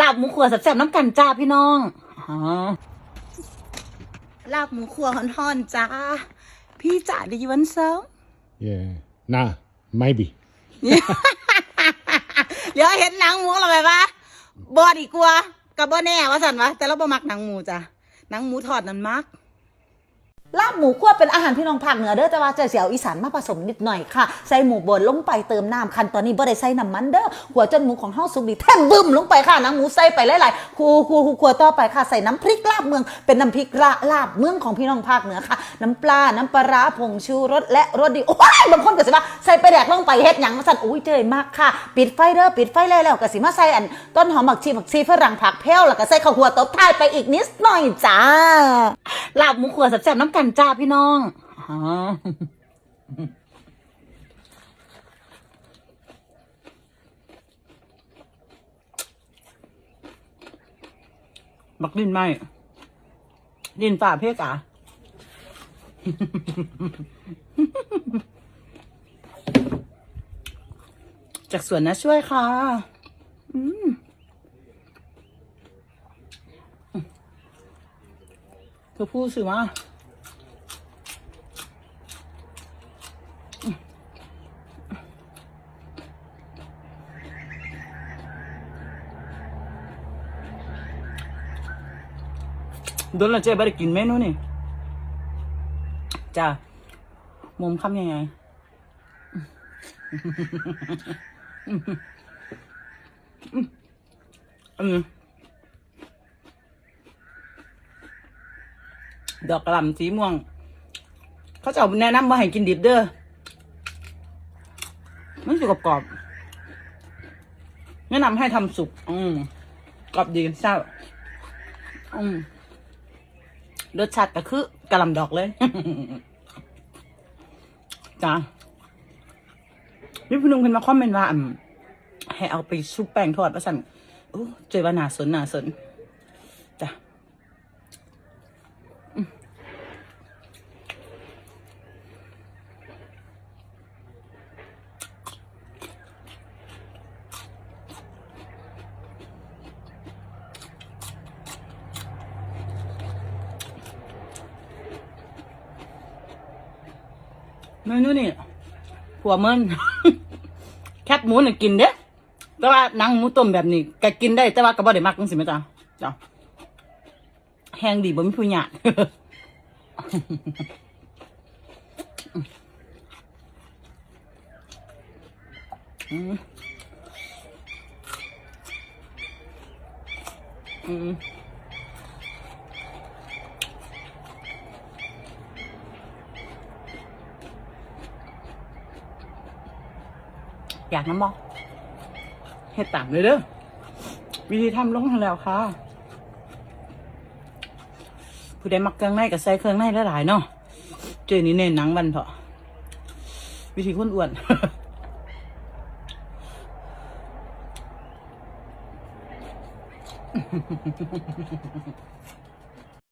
ลาบหมูขัวแซ่บๆน้ำกันจ้าพี่น้องอ๋อลาบหมูขัวห่อนๆจ้า พี่จ๋าดีวันเสาร์ Yeah. Nah, maybe. เดี๋ยวเห็นหนังหมูเราไปปะบอดีกลัวกับบ่แน่ว่าสันวะแต่เราบ่มักหนังหมูจ้ะหนังหมูทอดนั้นมัก ลาบหมูคั่วเป็นอาหารพี่น้องภาคเหนือเด้อแต่ว่าจะเสียเอาอีสานมาผสมนิดหน่อยค่ะ ใส่หมูบดลงไปเติมน้ำคันตอนนี้บ่ได้ใส่น้ำมันเด้อหัวจนหมูของเฮาสุกดีแท่บึ้มลงไปค่ะน้ำหมูใส่ไปหลายๆคูคูคูคัวต่อไปค่ะใส่น้ำพริกลาบเมือง เป็นน้ำพริกละลาบเมืองของพี่น้องภาคเหนือค่ะ น้ำปลาน้ำปลาผงชูรสและรสดีโอ้ยบางคนก็สิว่าใส่ไปแดกลงไปเฮ็ดหยังมาสั่นอุ้ยเจยมากค่ะ ปิดไฟเด้อปิดไฟแล้วแล้วก็สิมาใส่อันต้นหอมผักชีผักชีฝรั่งผักแพ้วแล้วก็ใส่ข้าวหัวตบท้ายไปอีกนิดหน่อยจ้าลาบหมูขัวแซ่บๆน้ำกันจ้าพี่น้องอ๋อบักดินไหมดินฝ่าเพกอะจากสวนนะช่วยค่ะ อืมคือพูดสิว่า โดนและเจ๊บ่ได้กินเมนูนี่จ้ามุมคำยังไงอันนี้ดอกกระหล่ำสีม่วง เขาจะเอาแนะนำว่าให้กินดิบเด้อมันสุกกรอบแนะนำให้ทำสุก อืมกรอบดีเศร้าอืม รสชาติก็คือกะหล่ำดอกเลย จ้าพี่พนุ่งเพิ่นมาคอมเมนต์ว่าให้เอาไปชุบแป้งทอดว่าสั่นโอ้เจอว่าน่าสนน่าสนจ้ะ เมนูนี่ผัวเมิน แคบหมูน่ะกินเด้แต่ว่าหนังหมูต้มแบบนี้ก็กินได้แต่ว่าก็บ่ได้มักจังซี่แม่จ้าจ้าแห้งดีบ่มีผู้หยาดอืมอืม อยากน้ำบอกเฮ็ดตามเลยเด้อวิธีทำลงทางแล้วค่ะ ผู้ใดมักเครื่องในก็ใส่เครื่องในหลายๆเนาะเจอนี่เน้นหนังมันเถอะวิธีคนอ้วน